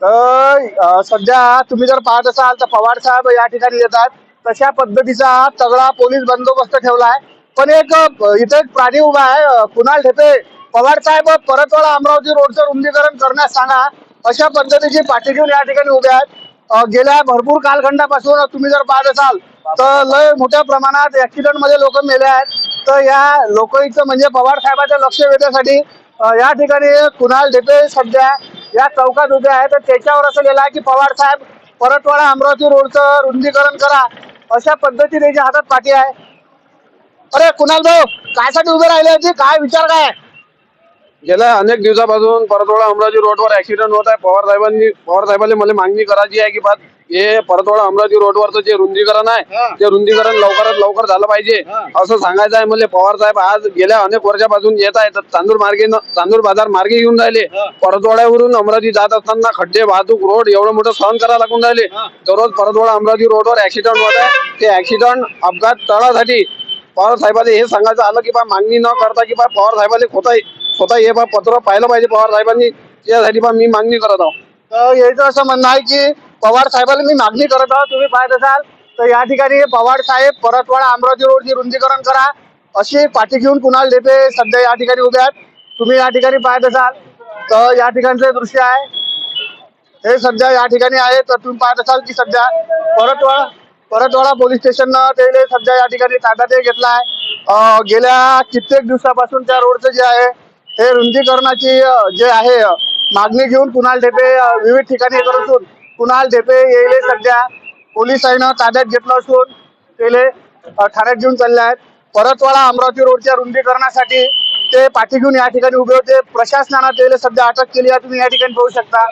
तर सध्या तुम्ही जर पाहत असाल तर पवार साहेब या ठिकाणी येतात. तशा पद्धतीचा हा तगडा पोलीस बंदोबस्त ठेवला आहे पण एक इथे एक प्राणी उभा आहे कुणाल ठेपे पवार साहेब परतवाडा अमरावती रोडचं रुंदीकरण करण्यास सांगा. अशा पद्धतीची पाठी घेऊन या ठिकाणी उभे आहेत. गेल्या भरपूर कालखंडापासून तुम्ही जर पाहत असाल तर लय मोठ्या प्रमाणात ऍक्सिडेंटमध्ये लोक मेले आहेत. तर या लोक इथं म्हणजे पवार साहेबांचं लक्ष वेधण्यासाठी या ठिकाणी कुणाल ढेपे सध्या या चौकात उभे आहे तर त्याच्यावर असं लिहिलं आहे की पवार साहेब परतवाडा अमरावती रोडचं रुंदीकरण करा अशा पद्धतीने त्याच्या हातात पाठी आहे. अरे कुणाल भाऊ कायसाठी उभे राहिले होते? काय विचार काय? गेल्या अनेक दिवसापासून परतवाडा अमरावती रोडवर ऍक्सिडेंट होत आहे. पवार साहेबांनी पवार साहेबांनी मला मागणी करायची आहे की बा हे परतवाडा अमरावती रोडवरचं जे रुंदीकरण. आहे ते रुंदीकरण लवकरात लवकर झालं पाहिजे. असं सांगायचं आहे मला पवार साहेब आज गेल्या अनेक वर्षापासून येत आहेत चांदूर मार्गे चांदूर बाजार मार्गे येऊन राहिले. परतवाड्यावरून अमरावती जात असताना खड्डे वाहतूक रोड एवढं मोठं सहन करायला लागून राहिले. दररोज परतवाडा अमरावती रोडवर ऍक्सिडेंट होत आहे ते ऍक्सिडेंट अपघात टळासाठी पवार साहेबांनी हे सांगायचं आलं की बा मागणी न करता की बा पवार साहेबांनी स्वतः स्वतः हे बा पत्र पाहिलं पाहिजे पवार साहेबांनी त्यासाठी बा मी मागणी करत आहो तर याचं असं म्हणणं आहे की पवार साहेबाला मी मागणी करत आहोत तुम्ही पाहत असाल. तर या ठिकाणी पवार साहेब परतवाडा अमरावती रोडची रुंदीकरण करा. अशी पाठी घेऊन कुणाल देते सध्या या ठिकाणी उभे आहेत. तुम्ही या ठिकाणी पाहत असाल. तर या ठिकाणचं दृश्य आहे. हे सध्या या ठिकाणी आहे. तर तुम्ही पाहत असाल की सध्या परतवाडा परतवाडा पोलीस स्टेशननं ते सध्या या ठिकाणी ताब्यात घेतला आहे गेल्या कित्येक दिवसापासून त्या रोडचं जे आहे हे रुंदीकरणाची जे आहे मागणी घेऊन कुणाल ढेपे विविध ठिकाणी करत असून कुणाल ढेपे येले सध्या. पोलिसांना ताब्यात घेतलं असून त्याले ठाण्यात घेऊन चालले आहेत. परतवाडा अमरावती रोडच्या रुंदीकरणासाठी ते पाठी घेऊन या ठिकाणी उभे होते. प्रशासनानं त्याला सध्या अटक केली आहे. तुम्ही या ठिकाणी पाहू शकता.